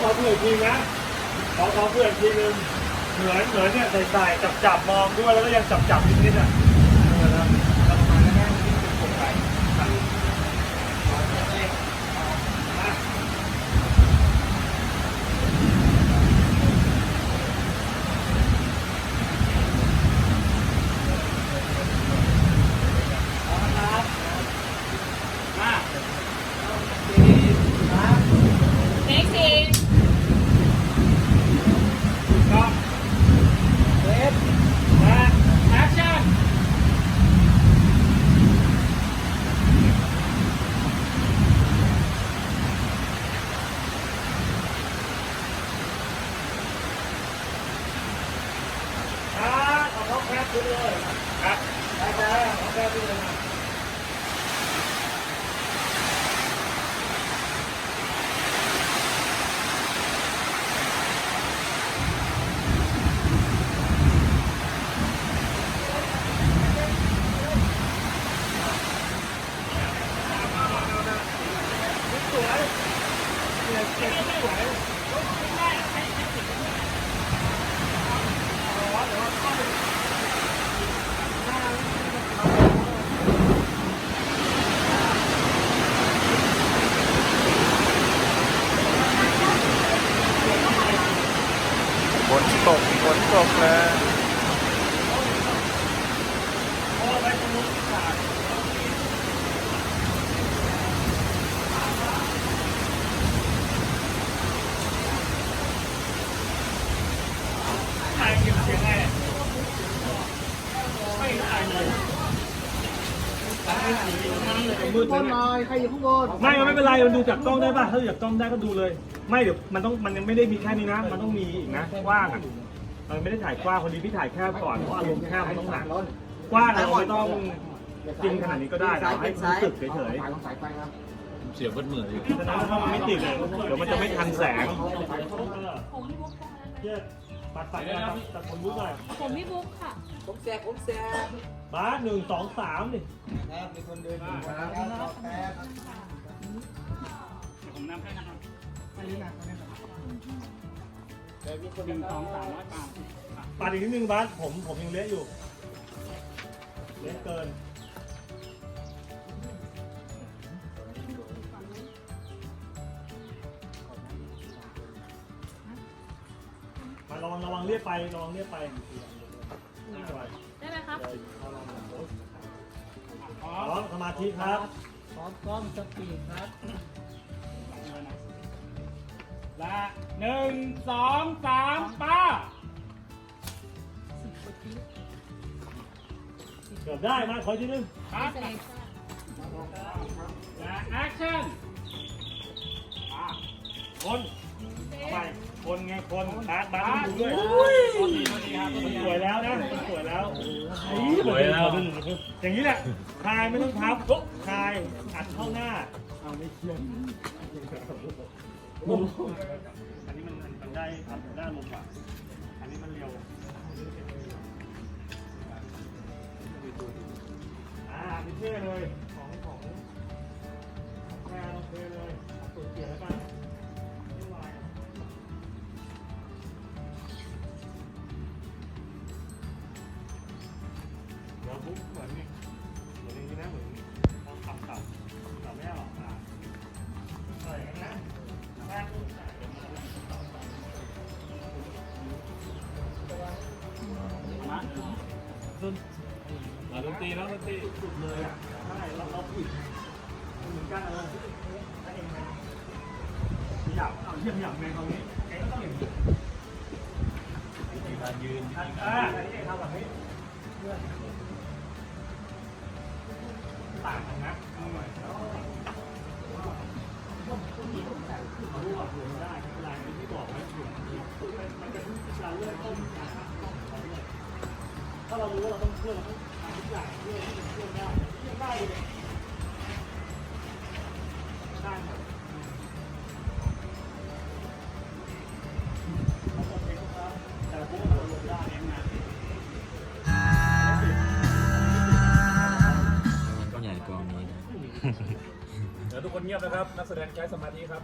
ขอเผื่อทีนะขอขอเผื่อทีนึงเหมือนเหมือนเนี่ยใส่ๆจับจับมองด้วยแล้วก็ยังจับจับๆนิดอะเออนะประมาณนั้นนะที่เป็นผมไปอะ เน็กซี่ ก็เซฟและแอคชั่นครับเอาท็อปแคปขึ้นเลยครับได้จ้าท็อปแคปขึ้นเลยนะ สวยเนี่ยเก็บสวย ฝนตกฝน ตกเลยพอไปตรงนู้นขาดถ่ายเก็บเสียงไงไม่ถ่ายเลยมืดบนหน่อยใครอยู่ข้างบนไม่มันไม่เป็นไร มันดูจากกล้องได้ป่ะ ถ้าดูจากกล้องได้ก็ดูเลย ไม่เดี๋ยวมันต้องมันยังไม่ได้มีแค่นี้นะ มันต้องมีอีกนะกว้างอะ มันไม่ได้ถ่ายกว้างคนดีพี่ถ่ายแคบก่อนเพราะอารมณ์แคบมันต้องหนักกว้างเราไม่ต้องจริงขนาดนี้ก็ได้เราให้รู้สึกเฉยสายของสายไฟครับเสียเบิดเหมืออยู่ๆฉะนั้นถ้ามันไม่ติดเลยเดี๋ยวมันจะไม่ทันแสง ผมพี่บุ๊กค่ะเยอะปัดปัดปัดปัดตัดคนรู้หน่อยผมพี่บุ๊กค่ะ ผมแสบผมแสบบ้าสหนึ่งสองสามดิครับมีคนเดินอยู่ครับแป๊บผมนำให้นะครับไม่ได้ หนักไม่ได้หนักหนึ่งสองสามร้อยบาทปัดอีกนิดนึงบ้าสผมผมยังเละอยู่ เละเกิน มาระวังระวังเรียกไประวังเรียกไปไม่ไหวได้ไหมครับพร้อมสมาธิครับ พร้อมกล้องสปีดครับ และหนึ่งสองสามป้าเกือบได้มาขออีกทีนึงครับเซเลซ่าและแอคชั่นคนเอาไปคนไงคนบาสบาสต้องดูด้วยสวัสดีสวัสดีครับมันสวยแล้วนะมันสวยแล้วสวยแล้ว อย่างนี้แหละคลายไม่ต้องพับปุ๊บคลายอัดเข้าหน้าเอาไม่เชื่อ อันนี้มันมันได้ได้ลมกว่าอันนี้มันเร็วอ่าไม่เท่เลย ของของของแพรโอเคเลยตัวเกียร์แล้วกัน มาดนตรีแล้วดนตรีสุดเลยอะใช่เราเราผิดเหมือนกันเลยถ้าเองไงอยากเอาเยี่ยมอย่างในตรงนี้แกก็ต้องอย่างนี้การยืนอ่าอันนี้เองทำแบบนี้ รู้ว่าเราต้องเชื่อเราต้องทำทุกอย่างเพื่อที่จะเชื่อได้เชื่อได้เลยได้หมดเราจะเช็คครับแต่พวกเราลงได้เองนะก็ใหญ่กว่านี้นะ เดี๋ยวทุกคนเงียบนะครับ นักแสดงใช้สมาธิครับ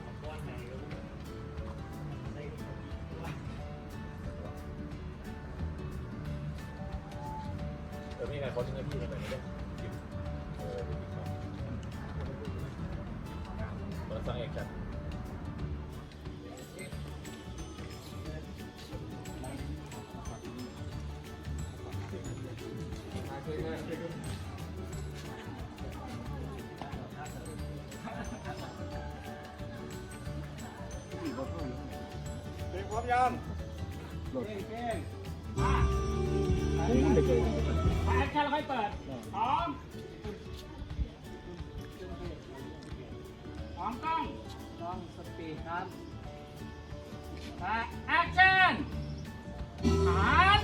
พร้องกล้องกล้องสปีดครับและแอคชั่นหัน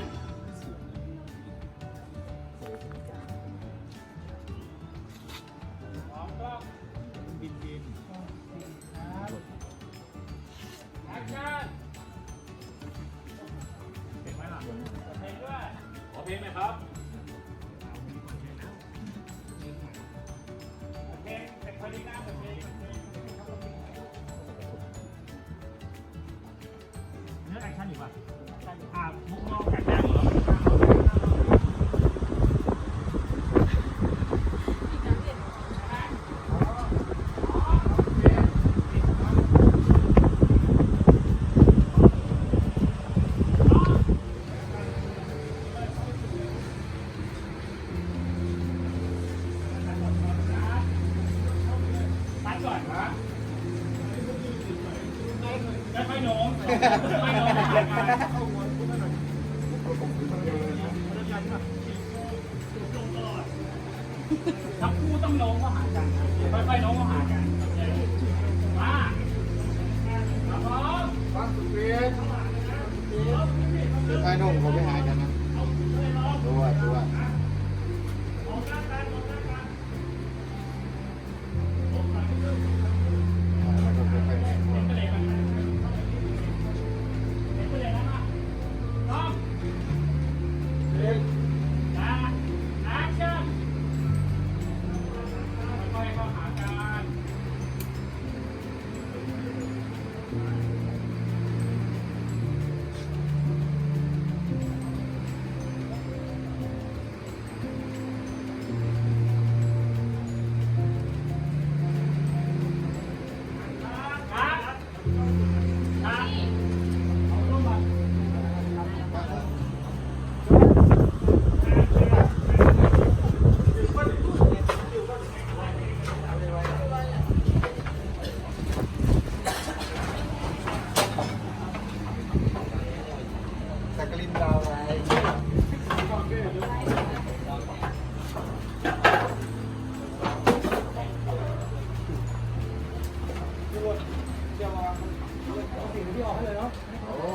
โอ้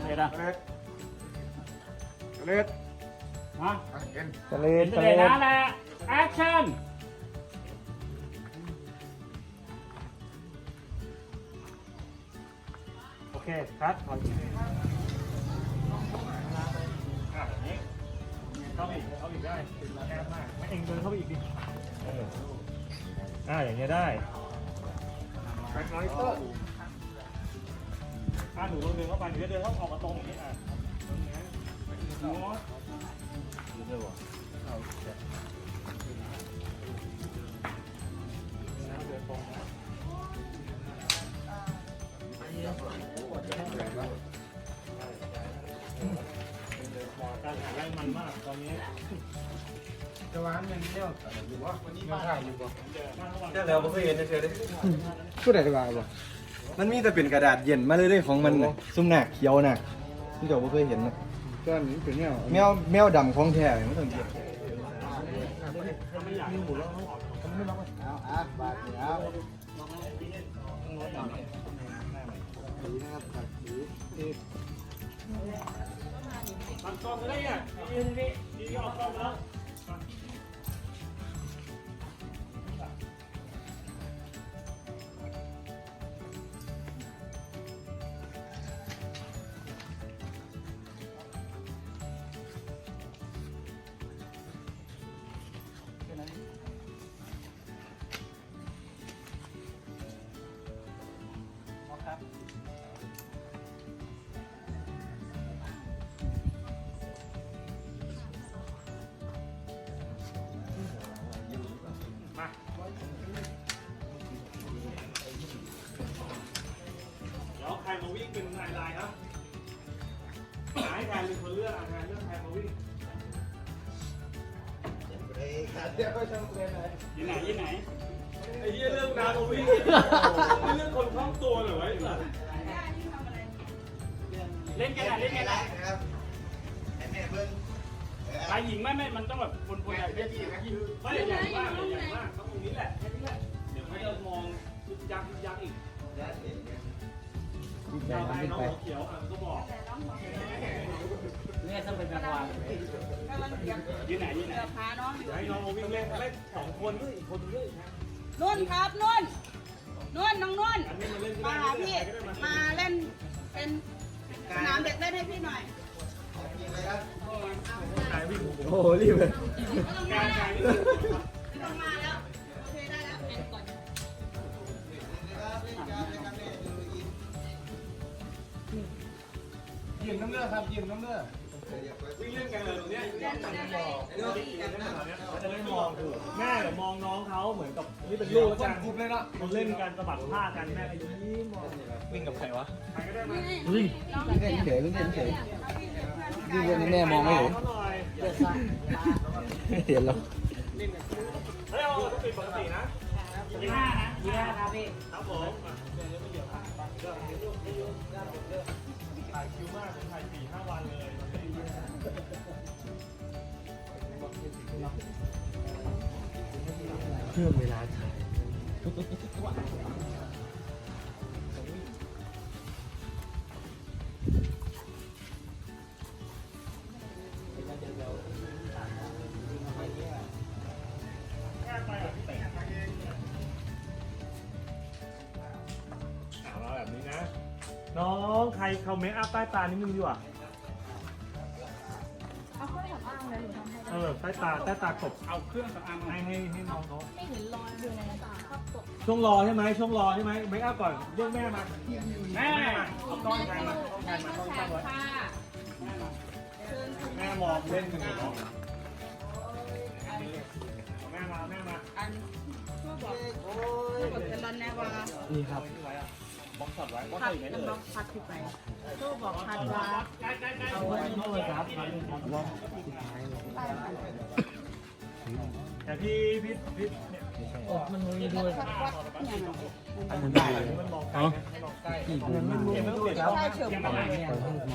เสร็จอะเล็ดเล็ดฮะเอ็นทะเลเสร็จนะแหละแอคชั่นโอเคคัดถอยอะอย่างนี้เข้าไปอีกเข้าไปอีกได้ติดแคบมากไม่เองเดินเข้าไปอีกดิเอออ่าอย่างเงี้ยได้ แบ็คไนเตอร์ อ่าหนูเดินเข้าไปหนูจะเดินเข้าออกมาตรงอย่างนี้อะตรงนี้หนูดูด้วยวะเอาโอเคน้ำเดินตรงนะการหาแรงมันมากตอนนี้จะวางเงินเที่ยวอยู่วะวันนี้บ้าถ่ายอยู่บ่แค่แล้วบ่เคยเห็นเฉยๆเลยพูดอะไรบ้างบ่ มันมีแต่เป็นกระดาษเย็นมาเรื่อยๆของมันน่ะซุ่มหนักเขียวน่ะที่เจ้าบ่เคยเห็นน่ะก้อนนี้เป็นแนวแมวแมวดำของแท้ไม่ต้องเกี่ยวเอาอะบาทเดียวสีนะครับบาทสีนี่ตั้งกล้องเลยเนี่ยยืนนี่ยืนออกกล้องแล้ว เป็นลายลายครับให้แทนเป็นคนเลือกอะแทนเลือกแทนมาวิ่งยี่ไหนยี่ไหนไอ้เหี้ยเรื่องนาโนวิ่งไม่เรื่อง เดินไปน้องเขียวอะก็บอกเนี่ยต้องเป็นแบบวางยี่ไหนยี่ไหนพาน้องให้น้องวิ่งเล่นเล่นสองคนด้วยอีกคนด้วยนุ่นครับนุ่นนุ่นน้องนุ่นมาหาพี่มาเล่นเป็นสนามเด็กเล่นให้พี่หน่อยโอ้โหรีบเลย ยืมน้ำเลือดครับยืมน้ำเลือดวิ่งเล่นกันเลยตรงเนี้ยจะได้มองถูกแม่เดี๋ยวมองน้องเขาเหมือนกับนี่เป็นลูกแล้วกันกรุบเลยเนาะคนเล่นกันสะบัดผ้ากันแม่ก็ยิ้มมองวิ่งกับใครวะใครก็ได้มาวิ่งเล่นเฉยวิ่งเล่นเฉยวิ่งเล่นให้แม่มองไม่เห็นเขาหน่อยเห็นแล้วเฮ้ยเอาต้องปิดปกตินะยี่ห้านะยี่ห้าครับพี่ครับผม ถ่ายคิวมากผมถ่ายสี่ห้าวันเลยเครื่องเวลาถ่าย เขาเมคอัพใต้ตานิดนึงดีกว่า เอาเครื่องสำอางเลยหนูทำให้เออ ใต้ตา ใต้ตากบเอาเครื่องสำอางมาให้ให้ให้น้องเขาไม่เห็นรอยอยู่ในตาครับตกช่วงรอใช่ไหมช่วงรอใช่ไหมเมคอัพก่อน เรียกแม่มา แม่มาเอากล้องแทนมาเอากล้องแทนมาต้องตั้งไว้ค่ะเชิญคุณแม่มองเล่นกันอยู่เนาะเอาแม่มาเอาแม่มา อันช่วยบอกช่วยบอกกันรอนแน่ว่านี่ครับ บล็อกช็อตไว้บล็อกพัดใส่ไหนกันเลบล็อยกพัดที่ไปช่วยบอกพัดว่าเอาไว้เลยครับแต่พี่พี่พี่เนี่ยมันมีด้วยพัดวัดอย่างไรอันนั้นได้อันนี้มันมองไกลนะให้มองใกล้ที่ดูมันเห็นไหมเห็นแล้วใช่เฉิมบอก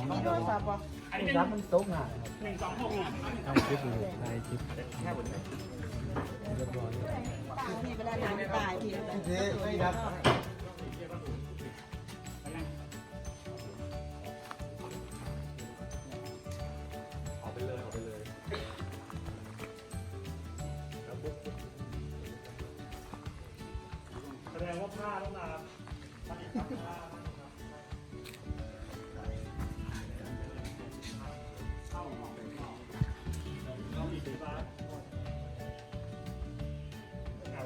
มีด้วยสาบบอกอันนี้รับมันโต๊ะหาหนึ่งสองหกนะทำคลิปอยู่ถ่ายคลิปแค่บนนี้เรียบร้อยตานี่ไปได้น้ำตายทีเจ๊ไม่ครับ ประ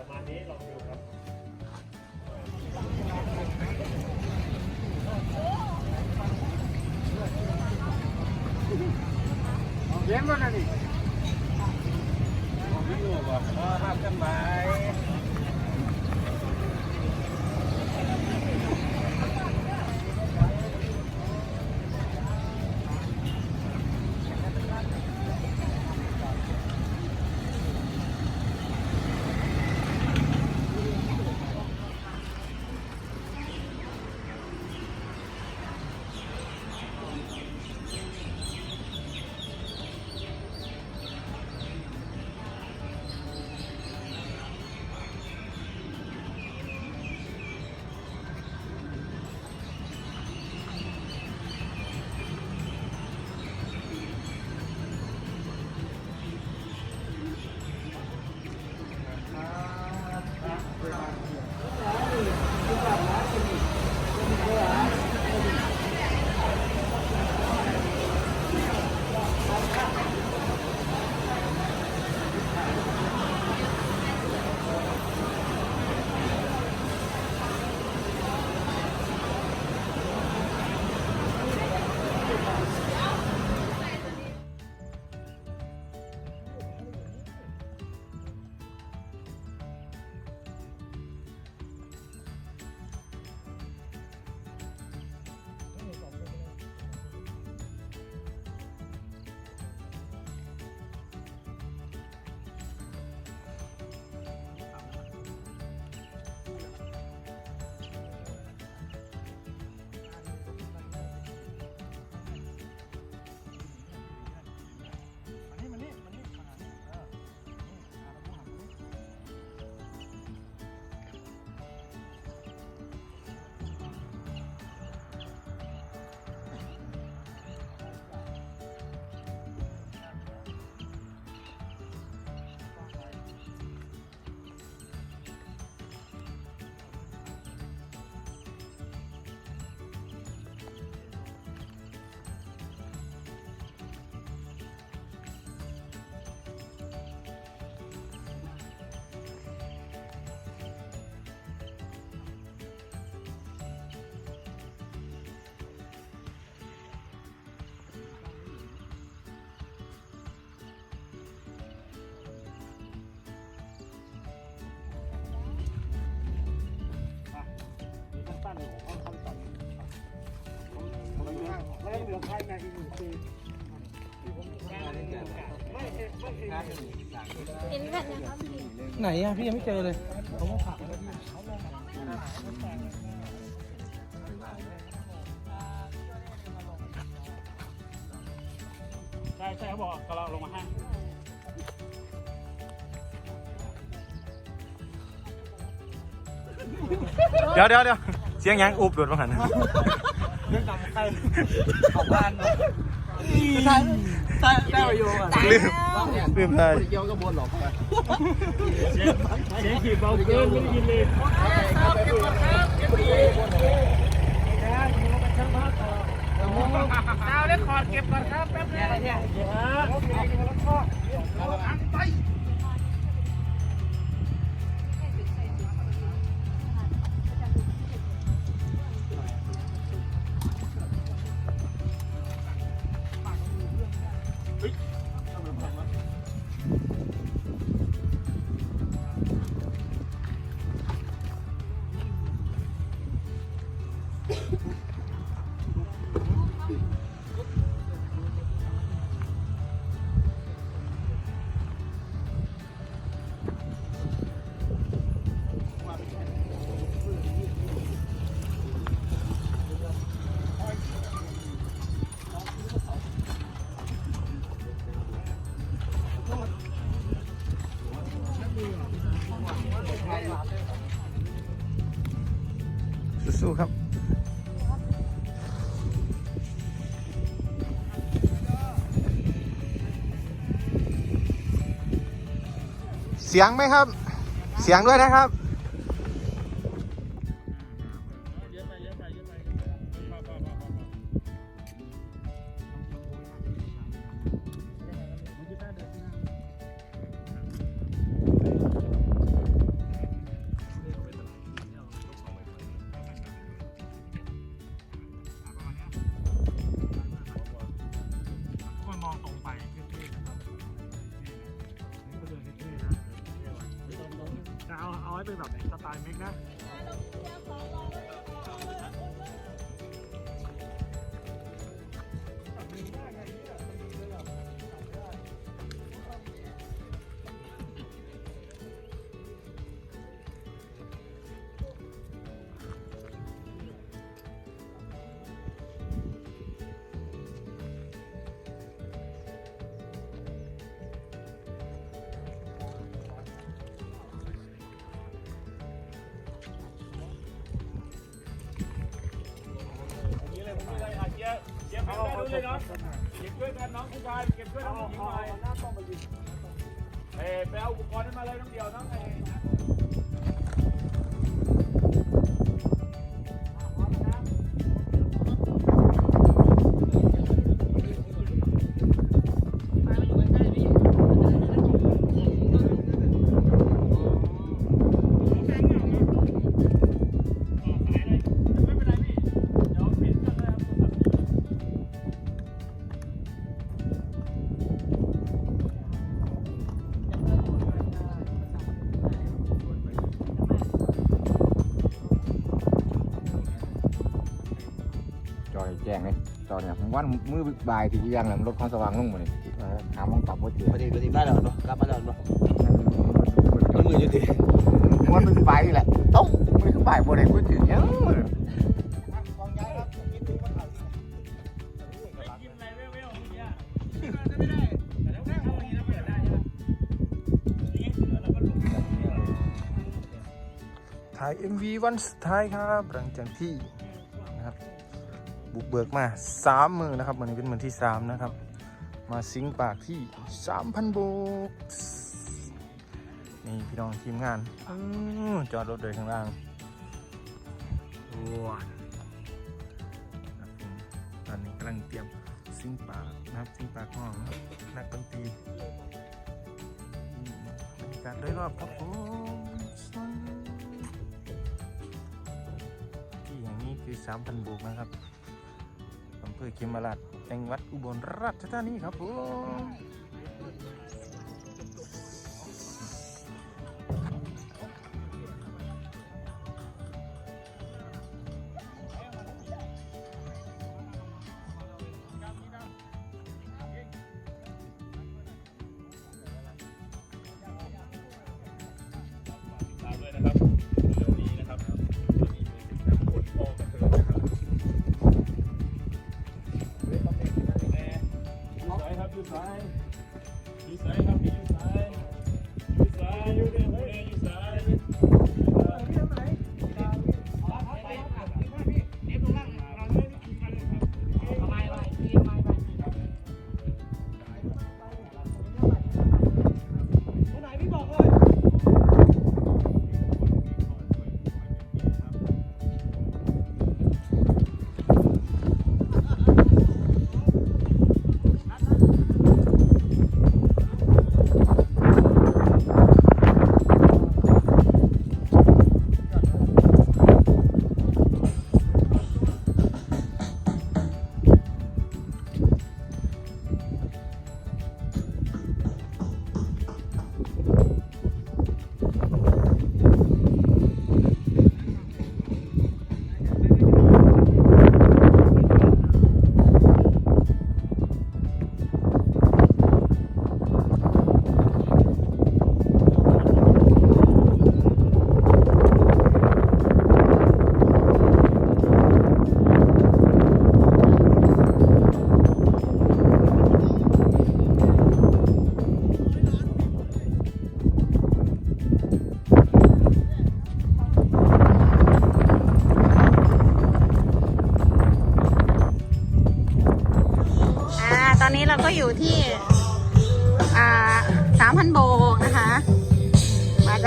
มาณนี้ลองดูครับ เย็นวันนี้พี่ เห็นแผ่นนะครับพี่ไหนอะพี่ยังไม่เจอเลยใช่ใช่เขาบอกก็เราลงมาให้เดี๋ยวเดี๋ยวเดี๋ยวเสียงยังอุบโดดมาหัน เรื่องจำใครของบ้านเนาะใช่ใช่ได้ประโยชน์อะลืมลืมเลยเกี่ยวกับบนหรอกเสียงเสียงขีดเบาเกินไม่ได้ยินเลยครับเอาเล่นคอร์ดเก็บก่อนครับแป๊บนึงเนี่ย สียงไหมครับ เสียงด้วยนะครับ ได้ดูเลยเนาะเก็บช่วยกันน้องผู้ชายเก็บช่วยน้องผู้หญิงหน่อยเอ้ไปเอาอุปกรณ์นั้นมาเลยน้องเดียวน้องไอ้ จอยเนี่ยผมว่ามือบ่ายที่ยังแหละรถความสว่างลงหมดเลยหามองกลับว่าเจอประเดี๋ยวประเดี๋ยวได้แล้วเนาะกลับมาแล้วเนาะมันมืออยู่ดีมันมือบ่ายแหละต้องมือบ่ายบ่ได้พูดถึงยังกินอะไรเว้ยๆอย่างเงี้ยไม่ได้แต่แล้วเอาอย่างนี้แล้วเปิดได้ใช่ไหมนี่แล้วก็ลงถ่าย MV วันสุดท้ายครับ หลังจากที่นะครับ บุกเบิกมาสามมือนะครับวันนี้เป็นมือที่สามนะครับ มาซิงค์ปากที่3,000โบกนี่พี่น้องทีมงานอื้อจอดรถเลยข้างล่างว้าวครับผมตอนนี้กำลังเตรียมซิงค์ปากนะครับซิงค์ปากห้องนักดนตรีอืมบรรยากาศโดยรอบครับผมที่แห่งนี้คือ3,000บวกนะครับ อำเภอเขมราชจังหวัดอุบลราชธานีครับผม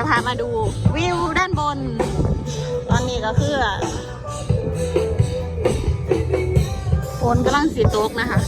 จะพามาดูวิวด้านบน ตอนนี้ก็คือฝนกำลังสีตกนะคะ